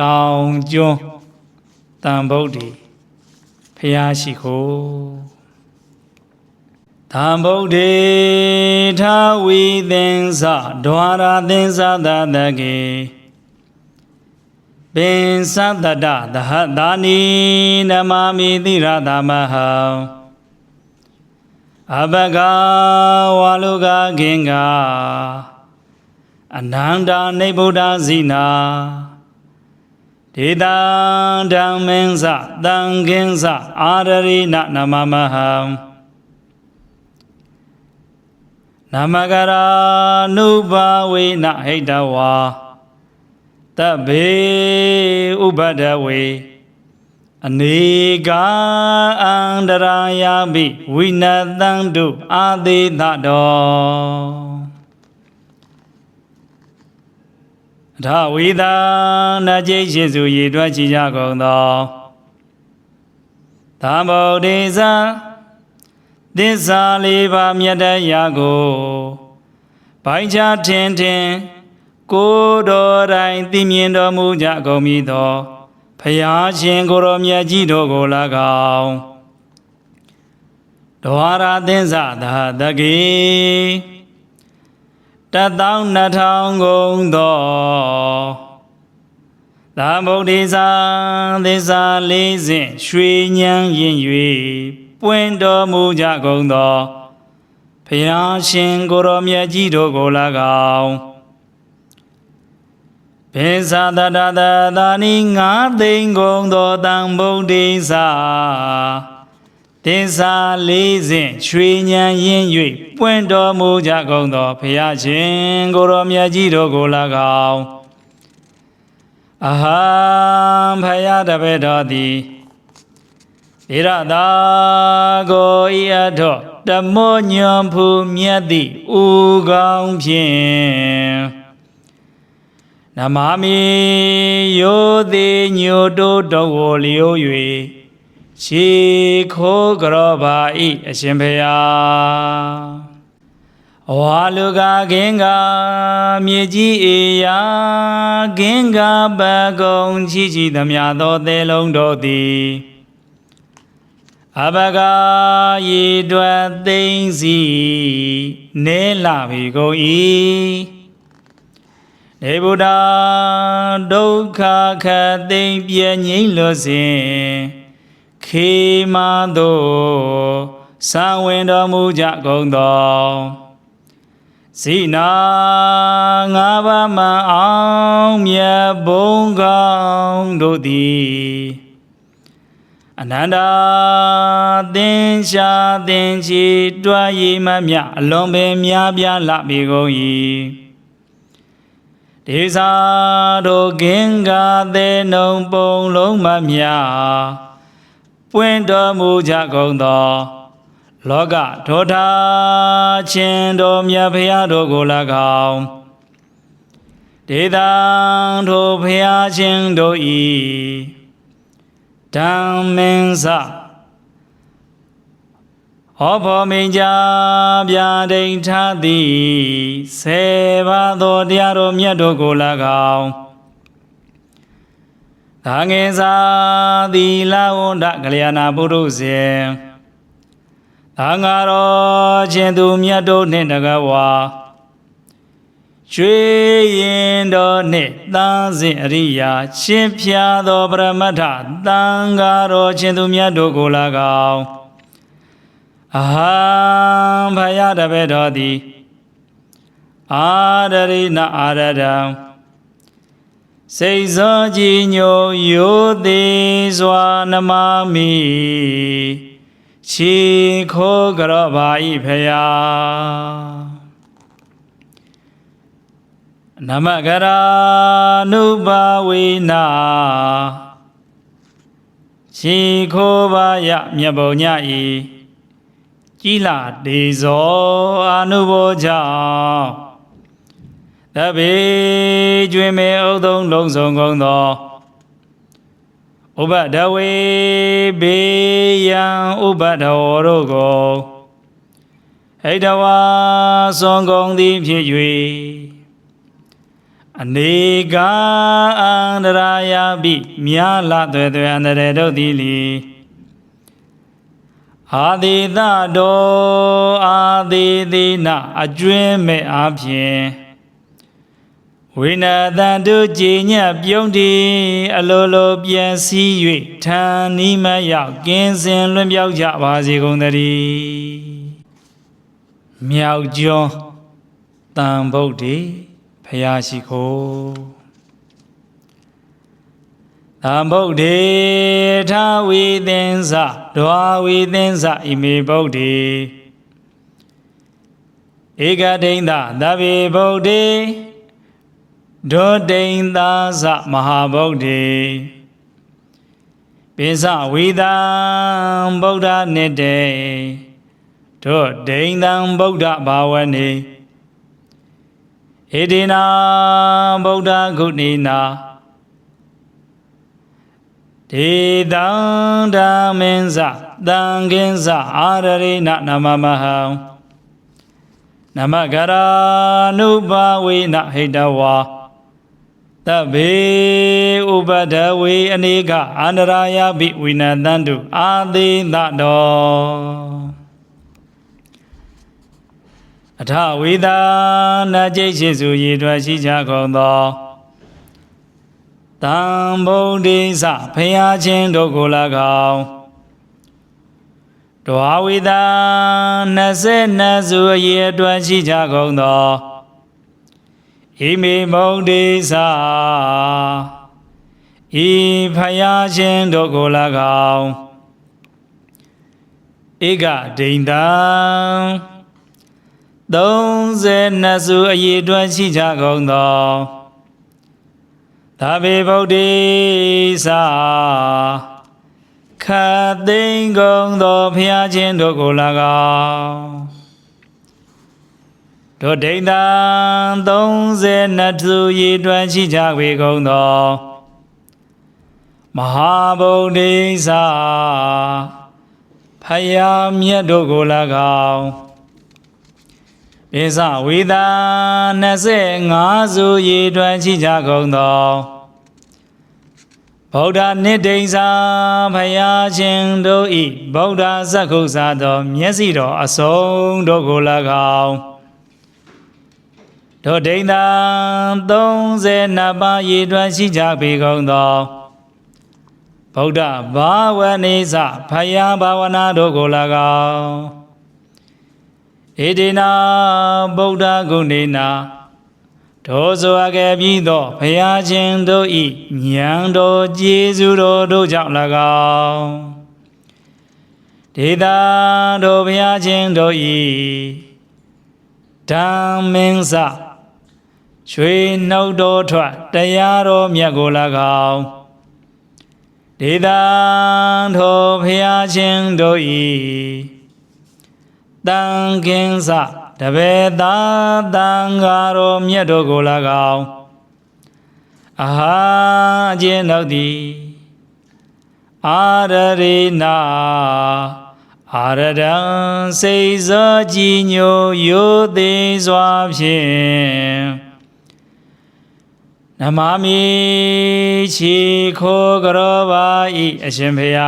တောင်ကျွန်းတန်ဗုဒ္ဓေဖျားရှိခိုးသံဗုဒ္ဓေထာဝီသင်္စဒွါရာသင်္စသတကေပင်သတ္တတသဟတာနိနမမိတိရသမဟံအဘဂဝါလုကခင်ကအနန္တနေဗုဒ္ဓဇိနာ ဒေတာဓမ္မင်းစတံခင်းစအာရရိနနမမဟံနမကရာနုဘာဝေနဟိတဝါတဗ္ဗေဥပဒဝေအနေကအန္တရာယာပိဝိနတံတုအာသေသတော်အ ထဝိသာနကျိရှိစုရည်တွက်ချီကြကုန်သောသမ္ဗုဒ္ဓေဇာသစ္စာလေးပါးမြတ်တရားကိုဘိုင်းချထင်ထင်ကိုယ်တော်တိုင်သိမြင်တော်မူကြကုန်မည်သောဖယားရှင်ကိုရောမြတ်ကြီးတို့ကို၎င်းဒဝါရသင်္ဇသာတကေ တသောနှစ်ထောင်ကုန်သောသာမုဒ္ဒေသာသစ္စာလေးစဉ်ရွှေညံရင်၍ပွင့်တော်မူကြကုန်သောဖယားရှင်ကိုရောမြတ်ကြီးတို့ကို၎င်းဘေဇာတတတသာနိငါသိင်ကုန်သောတံဗုဒ္ဓေသာ သစ္စာလေးစဉ်ရွှေညံရင်၍ပွင့်တော်မူကြကုန်သောဖယားရှင်ကိုရောမြတ်ကြီးတို့ကို၎င်းအဟံဖယားတပည့်တော်သည်ဣရတာကိုဤအထောတမောညွန်ဖူမြတ်သည့်ဥကောင်းဖြင့်နမမိယောသေးညိုတိုးတော်ကိုလျိုး၍ ရှေခိုးကြောပါဤအရှင်ဖယားအဝါလူကကင်းကမြေကြီးအေယာကင်းကပကုံချီချီသမျှသောသဲလုံးတို့သည်အဘဂရေတွက်သိမ့်စီနဲလာပြီကုန်၏နေဗုဒ္ဓဒုက္ခခသိမ့်ပြငိမ့်လို့စဉ် ခေမသို့သာဝင်တော်မူကြကုန်သောဇိနာငါးပါးမအောင်မြတ်ဘုံကောင်းတို့သည်အနန္တာသင်္ရှာသင်္ချီတွားရည်မမြအလွန်ပင်များပြားလာပြီကုန်၏ဒေသာတို့ကင်္ဂသေးနှုံပုံလုံးမမြ ပွင့်တော်မူကြကုန်သောလောကဒေါထာချင်းတော်မြတ်ဖရာတို့ကို၎င်းဒေသံထိုဖရာချင်းတို့ဤဓမ္မင်းစဟောဖို့မိန်ကြဗျာဒိဋ္ဌသည်ဆေဘာသောတရားတော်မြတ်တို့ကို၎င်း သာငင်စာသီလဝန္ဒကလျာဏပုရုဇေသာငါတော်ချင်းသူမြတ်တို့နှင့်တကဝါရွှေရင်တော်နှင့်သံစဉ်အရိယာရှင်းဖြာသောပရမတ္ထသံဃာတော်ချင်းသူမြတ်တို့ကို၎င်းအဟံဖယားတပည့်တော်သည်အာရရိနအာရဒံ စိတ်စောကြည်ညိုယိုသေးစွာနမမိခြေခိုးကြောပါဤဖယားနမကရာနုပါဝေနာခြေခိုးပါယမြတ်ဘုံညဤကြီးလာဒေဇောအနုဘောကြောင့် တပေကျွင်မေဥသုံးလုံးစုံကုန်သောဥပဒဝေဘေယံဥပဒဝတို့ကိုဟိတဝါသွန်ကုန်သည်ဖြစ်၍အနေကအန္တရာယပိမြာလသွဲသွဲအန္တရေတို့သည်လီအာတိတတော်အာတိတိနအကျွင်းမဲ့အပြင် ဝိနာတန်တုကြည်ညက်ပြုံးတီအလိုလိုပြန်စည်း၍ထံနီးမရောက်ကင်းစင်လွံ့ပြောက်ကြပါစေကုန်သတည်းမြောက်ကျွန်းတန်ဗုဒ္ဓေဖယားရှိခိုးတံဗုဒ္ဓေထာဝိသင်္စဒွာဝိသင်္စဣမေဗုဒ္ဓေဧကဒိဋ္ဌသဗ္ဗေဗုဒ္ဓေ ဒုဒိဋ္ဌာသမဟာဗုဒ္ဓေပိစဝိသံဗုဒ္ဓနိတေဒုဒိဋ္ဌံဗုဒ္ဓဘာဝနေဣတိနာဗုဒ္ဓဂုဏိနာဒေတံဓမ္မင်းစတံကင်းစအာရရိနနမမဟံနမကရာနုဘဝေနဟိတဝါ တဗ္ဗေဥပဒဝေအနေကအန္တရာယပိဝိနတန္တုအာသေသတော်အထဝေဒနာကျိတ်ရှိစုရည်တွက်ရှိကြကုန်သောတံဗုဒ္ဓိစဖယားချင်းတို့ကို၎င်းဒွာဝိဒ22စုအည်အတွက်ရှိကြကုန်သော ဣမိမုဒ္ဓိစဤဖယားချင်းတို့ကို၎င်းဧကဒိဋ္ဌံ32စုအည်အတွက်ရှိကြကုန်သောသာဘေဗုဒ္ဓိသာခတ်သိမ့်ကုန်သောဖျားခြင်းတို့ကို၎င်း တို့ဒိဋ္ဌံ32စုရည်တွင်ရှိကြပေကုန်သောမဟာဗုဒ္ဓိသာဖယားမြတ်တို့ကို၎င်းပိစဝေဒာ25စုရည်တွင်ရှိကြကုန်သောဗုဒ္ဓနိဒိဉ္စာဖယားရှင်တို့ဤဗုဒ္ဓဇက္ခုစာသောမျက်စိတော်အစုံတို့ကို၎င်း တို့ဒိဋ္ဌံ32ပါးရည်တွင်ရှိကြပေကုန်သောဗုဒ္ဓဘာဝနေစဖယားဘာဝနာတို့ကို၎င်းဣတိနာဗုဒ္ဓဂုဏေနာထိုဆိုအပ်ခဲ့ပြီးသောဘုရားရှင်တို့ဤဉာဏ်တော်ကျေးဇူးတော်တို့ကြောင့်၎င်းဒေတာတို့ဘုရားရှင်တို့ဤဓမ္မင်းစ ရွှေနှုတ်တော်ထွက်တရားတော်မြတ်ကို၎င်းဒေတာထိုဘုရားရှင်တို့ဤတန်ကင်းစတပေသာတန်ဃာတော်မြတ်တို့ကို၎င်းအာဟာအကျဉ်တို့သည်အာရရိနာအာရဒံစိတ်စောကြည်ညိုယိုသေးစွာဖြင့် နမမီချီခိုးကြောပါဤအရှင်ဖေယ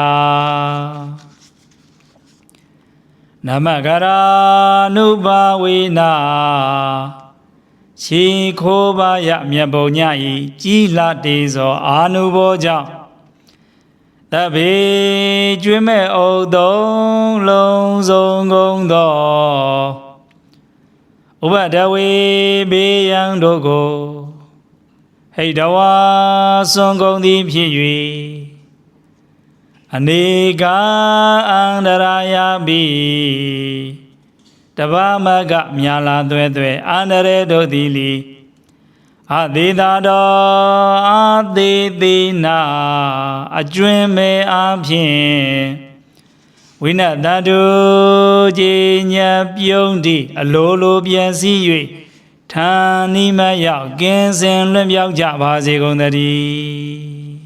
နမကရာနုပါဝေနာခြေခိုးပါယမြတ်ဘုံညဤကြီးလာတေသောအာနုဘောကြောင့်တပေကျွင်းမဲ့အုပ်သုံးလုံးစုံကုန်သောဥပဒဝေဘေးရန်တို့ကို ဟိတဝါစွန်ကုန်သည်ဖြစ်၍အနေကအန္တရာယပိတဘာမကမြာလာသွဲသွဲအန္တရေတို့သည်လီအသေးသာတော်အသေးသေးနာအကျွင်းမဲအဖြစ်ဝိနတတုကြီးညပြုံးတိအလိုလိုပြန်စည်း၍ ဌာနိမရောက်ကင်းစင်လွံ့ပြောက်ကြပါစေကုန်သတည်း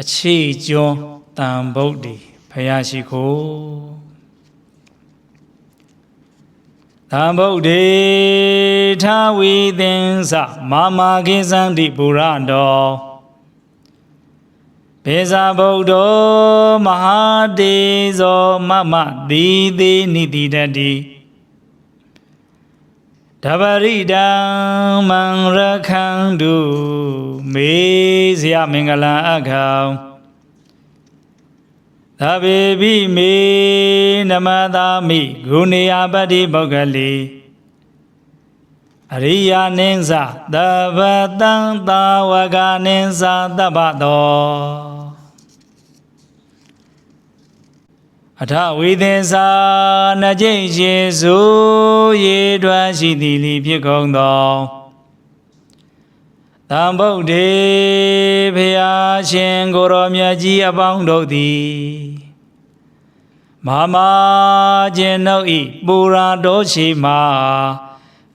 အခြေကျွန်းတန်ဗုဒ္ဓေဖယားရှိခိုးတသံဗုဒ္ဓေထာဝိသင်္စမာမာကိသန္တိပုရတောဘေဇာဗုဒ္ဓောမဟာတေဇောမမသီသေးနိတိတတိ ဓဗရိတံမံရခန္တုမေဇယမင်္ဂလံအခံသဗ္ဗေပိမေနမတာမိဂုဏေယပတ္တိပုဂ္ဂလိအရိယာနိသသဗ္ဗတံသာဝကနိသသဗ္ဗတောအထဝိသေသာနှစ်ကျိတ်ရှိစု ရေတွားရှိသည်လီဖြစ်ကုန်သောတံဗုဒ္ဓေဖျားရှင်ကိုရောမြတ်ကြီးအပေါင်းတို့သည်မမခြင်းတို့ဤပူရာတော်ရှိမှာ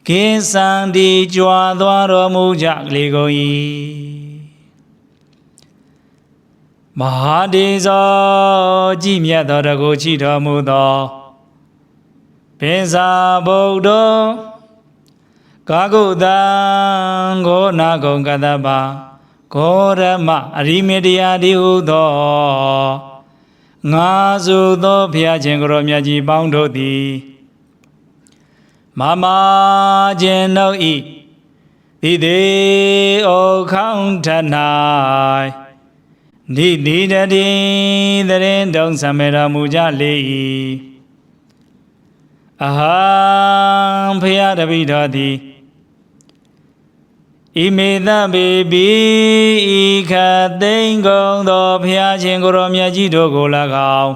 ကင်းစံဒီကြွာသွားတော်မူကြလေကုန်၏မဟာဒေဇောကြည်မြတ်သောတကုချီတော်မူသော ပင်စာဗုဒ္ဓကာကုတံဂောနာကုံကတပဂောရမအရိမေတ္ရာတိဟုသောငါစုသောဖျားခြင်းကိုရောမြတ်ကြီးပေါင်းတို့သည်မမခြင်းတို့ဤဤသေးဩခေါင်ထ၌နိတိတတိသရင်တုံးဆံမေတော်မူကြလေ၏ အဟံဖရာတပိတော်သည်ဣမေသဗေပိဤခသိင်္ဂုံသောဖရာရှင်ကိုရောမြတ်ကြီးတို့ကို၎င်း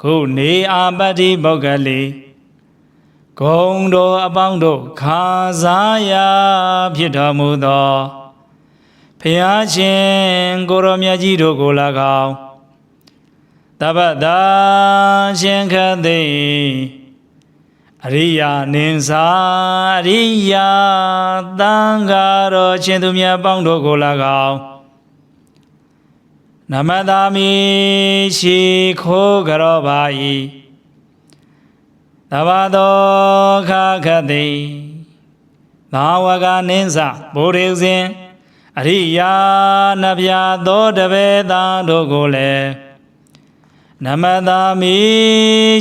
ခုနေအာပတ္တိပုဂ္ဂလိဂုံတော်အပေါင်းတို့ခါစားရာဖြစ်တော်မူသောဖျားရှင်ကိုရောမြတ်ကြီးတို့ကို၎င်း တပ္ပတာရှင်ခသိအရိယာနင်္စာအရိယာသံဃာတော်ရှင်သူမြတ်ပေါင်းတို့ကို၎င်းနမတာမိရှိခိုးကြောပါ၏တဘာတော်ခခသိသာဝကနင်းစဘိုရိစဉ်အရိယာနဗျာသောတပေသားတို့ကိုလည်း နမတာမိ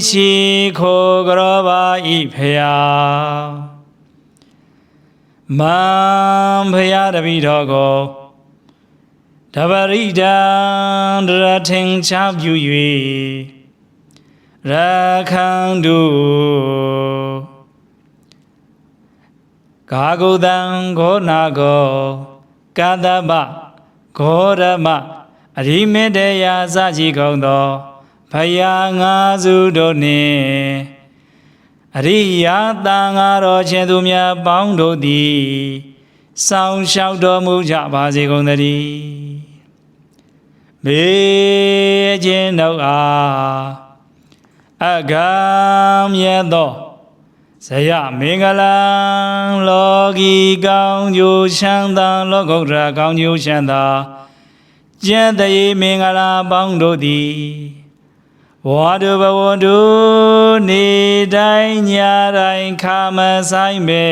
ရှိခိုကရောပါဤဖယာမံဖယာတပိတော်ကိုတပရိဒံဒရထင်ချပြု၍ရခန္တုကာဂုတံဂောနာကောကာသပဂောရမအရိမေတရာစရှိကုန်သော ဖယားငါစုတို့နှင့်အရိယာတန်ဃာတော်ရှင်သူများပေါင်းတို့သည်စောင်းလျှောက်တော်မူကြပါစေကုန်သတည်းမေခြင်းတို့အားအကံမြတ်သောဇယမင်္ဂလံလောကီကောင်းကျိုးချမ်းသာလောကုတ္တရာကောင်းကျိုးချမ်းသာကျင့်တရေမင်္ဂလာပေါင်းတို့သည် ဝါဒဘဝတုနေတိုင်းညတိုင်းခါမဆိုင်ပဲ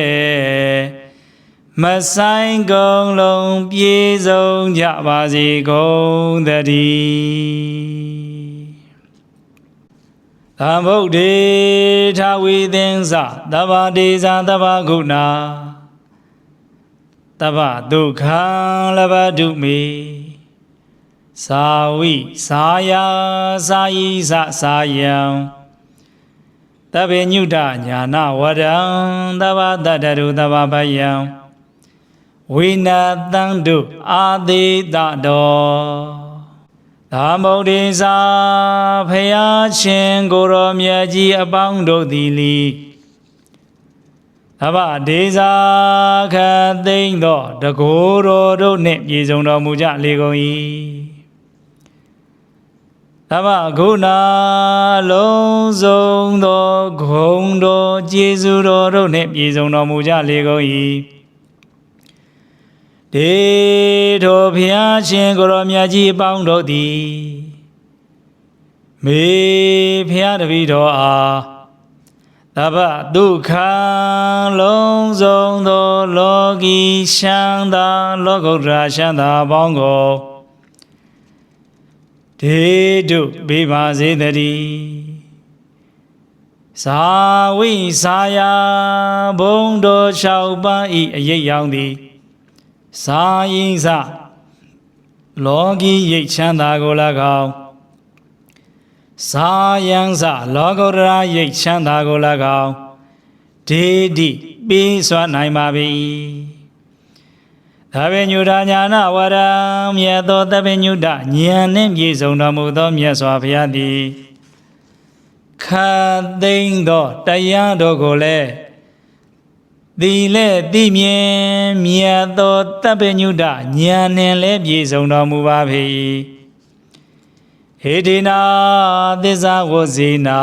မဆိုင်ကုန်လုံးပြေဆုံးကြပါစေကုန်သတည်းသံဗုဒ္ဓေထာဝိသင်္စသဗ္ဗဒေဇာသဗ္ဗဂုဏသဗ္ဗဒုက္ခံလဘတုမေ သာဝိသာယာသာယိသသာယံတဗေညုတညာနာဝရံသဗ္ဗတတရုသဗ္ဗဗယံဝိနတံတုအာသေတတော်သာမုဒ္ဒေသာဖယားရှင်ကိုရောမြတ်ကြီးအပေါင်းတို့သည်လီသဗ္ဗဒေသာခသိမ့်သောတကိုယ်တော်တို့နှင့်ပြည့်စုံတော်မူကြလေကုန်၏ သဗ္ဗဂုဏလုံးစုံသောဂုံတော်ကျေးဇူးတော်တို့နှင့်ပြည့်စုံတော်မူကြလေကုန်၏ဒေထိုဖျားရှင်ကိုရောမြတ်ကြီးအပေါင်းတို့သည်မေဖျားတပည့်တော်အားတဗ္ဗဒုက္ခလုံးစုံသောလောကီရှမ်းသာလောကုတ္တရာရှမ်းသာအပေါင်းကို ဒေတုဘေးပါစေတည်းသာဝိစာယာဘုံတော်၆ပါးဤအရေးရောင်သည်စာရင်စလောကီရိတ်ချမ်းသာကို၎င်းစာယံစလောကုတ္တရာရိတ်ချမ်းသာကို၎င်းဒေတိပေးစွာနိုင်ပါ၏ သဗ္ဗညုတညာနာဝရံမြတ်သောသဗ္ဗညုတဉာဏ်နှင့်ပြည့်စုံတော်မူသောမြတ်စွာဘုရားသည်ခတ်သိမ့်သောတရားတော်ကိုလည်းဒီလေတိမြင်မြတ်သောတပ္ပညုတဉာဏ်နှင့်လည်းပြည့်စုံတော်မူပါ၏ဟေဒေနာသစ္စာဝဇေနာ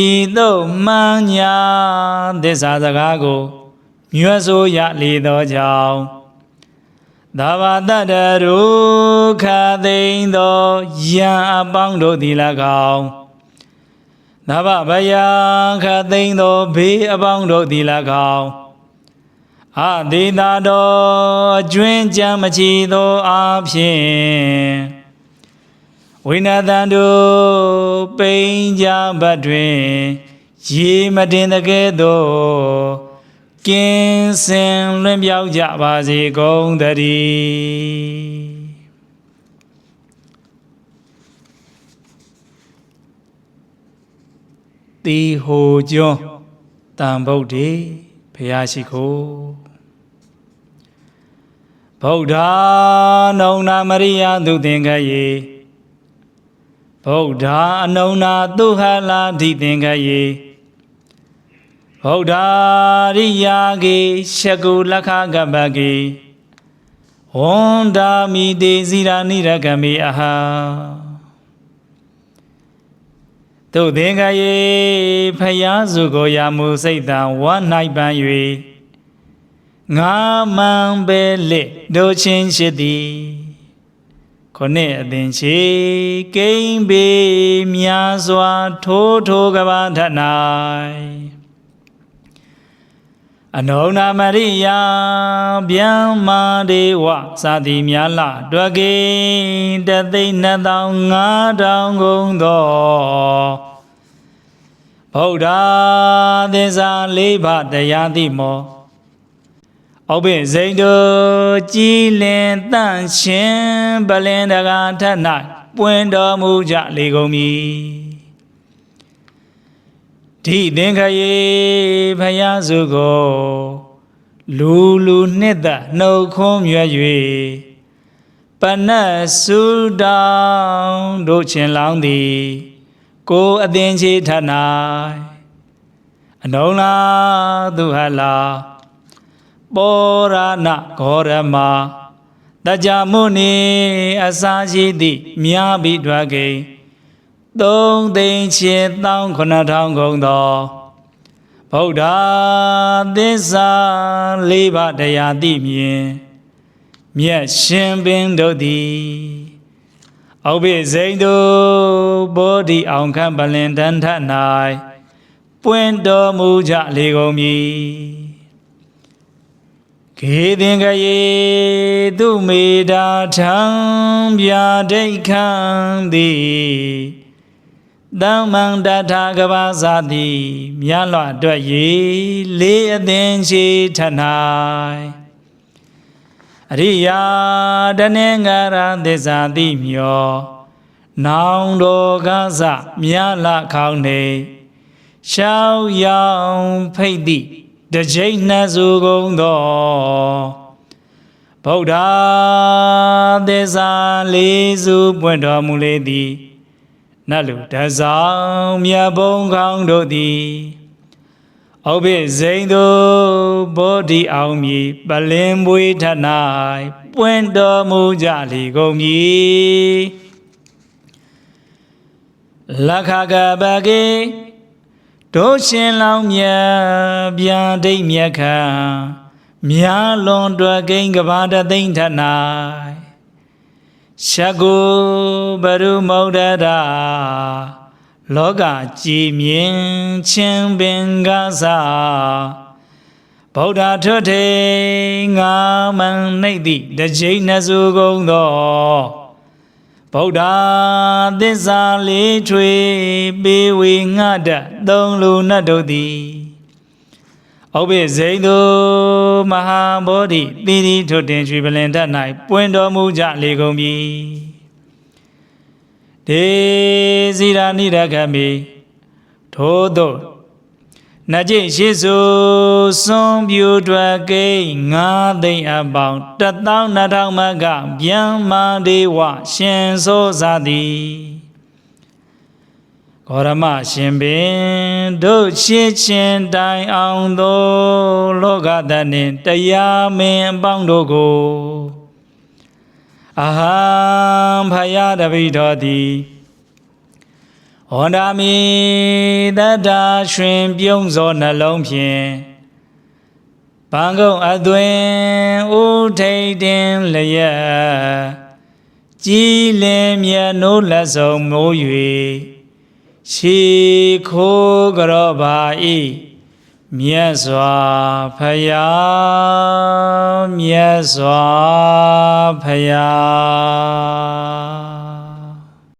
ဤသို့မှန်ညာသစ္စာစကားကို မြွတ်ဆိုရလေသောကြောင့်သဘာတတရုခသိမ့်သောယံအပေါင်းတို့သည်၎င်းနဗဗယခသိမ့်သောဘေးအပေါင်းတို့သည်၎င်းအဒေတာတော်အကျွင်းကြမ်းမချီသောအဖြစ်ဝိနတံတို့ပိန်ကြဘတ်တွင် ရေမတင်တကဲ့သို့ ကင်းစင်လွင်ပြောက်ကြပါစေကုန်သတည်းတီဟိုကျွန်းတန်ဗုဒ္ဓေဖရာရှိခိုးဗုဒ္ဓနုံနာမရိယသူသင်္ကယေဗုဒ္ဓအနုံနာသူဟလာဓိသင်္ကယေ ဗုဒ္ဓရိယာကေရှကုလက္ခကပ္ပကေဝန္ဒာမိတေဇိရာနိရကမေအဟာသို့သင်္ကယေဖယားစုကိုရာမူစိတ်တံဝါ၌ပန်း၍ငါမံပဲလက်တို့ချင်းရှိသည်ခொနှစ်အသင်ချေကိမ့်ပေမြာစွာထိုးထိုးကဘာထ၌ အနုဏမရိယာဗျံမာဒေဝသာတိမြာလတွက်ကိတသိန်းနှစ်သောင်းငါးတောင်ကုန်သောဗုဒ္ဓသစ္စာလေးပါးတရားတိမောဩဘိဇိန်တို့ကြည်လင်တန့်ရှင်ပလင်တကာထ၌ပွင့်တော်မူကြလေကုန်မည် ဒီသင်္ခယေဖယားစုကိုလူလူနှစ်သက်နှုတ်ခွန်းမြွ၍ပနတ်စုတောင်တို့ချင်းလောင်းသည် ကိုအသင်ချေထ၌အနုံလာသူဟလာပောရဏဂောရမတကြမုန်အစာရှိသည့်မြားပြီးထွက်ကိန်း သုံးသိန်းချေတောင်းခုနှစ်ထောင်ကုန်သောဗုဒ္ဓသစ္စာလေးပါးတရားသိမြင်မြတ်ရှင်ပင်တို့သည်ဩဘိစိန်တို့ဘောဓိအောင်ခံပလင်တန်ထ၌ပွင့်တော်မူကြလေကုန်မည်ခေသင်္ကယေသူမေတာထံဗျာဒိဋ္ဌံသည် သမ္မန္တထာကဘာဇာတိမြတ်လွတ်အတွက်ရေလေးအသင်ရှိထ၌အရိယာတနေငါရသစ္စာတိမျောနောင်တော်ကစမြတ်လခေါင်းနေရှောက်ရောင်ဖိတ်တိတကြိတ်နှစုကုန်သောဗုဒ္ဓသစ္စာလေးစုပွင့်တော်မူလေသည် နတ်လူတဆောင်မြတ်ဘုံကောင်းတို့သည်ဩဘိဇိန်သောဘောဓိအောင်မည်ပလင်ပွေထ၌ပွင့်တော်မူကြလေကုန်မည်လက္ခကပကေတို့ရှင်လောင်းမြတ်ဗျာဒိတ်မြတ်ခံမြာလွန်တွယ်ကိန်းကဘာတသိမ့်ထ၌ ရှကုဘရုမௌဒရာလောကကြည်မြင်ချင်းပင်ကစားဗုဒ္ဓထွတ်ထေငါမန်နှိတ်သည့်တကြိမ်နှစုကုန်သောဗုဒ္ဓသစ္စာလေးထွေပေးဝေငှတတ်သုံးလူနတ်တို့သည် ဩဘေဇိန်သူမဟာဘောဓိသီရိထွတ်တင်ရွှေပလင်ထ၌ပွင့်တော်မူကြလေကုန်ပြီဒေဇီရာနိရခမိထို့သောနကြိရှိစုစွန်ပြူတွယ်ကိန်းငါးသိန်းအပေါင်းတသောနှစ်ထောင်မကဗျံမာဒေဝရှင်သောသာသည် ဂေါရမရှင်ပင်တို့ရှင်းချင်းတိုင်အောင်သောလောကတနှင့်တရားမင်းအပေါင်းတို့ကိုအဟံဖယားတပိတော်သည်ဟောန္တာမိတတ္တာရွှင်ပြုံးသောနှလုံးဖြင့်ပန်းကုတ်အသွင်ဥထိတ်တင်လျက်ကြည်လင်မြတ်နိုးလက်ဆောင်မိုး၍ ရှီခိုးကြောပါဤမြတ်စွာဖယားမြတ်စွာဖယား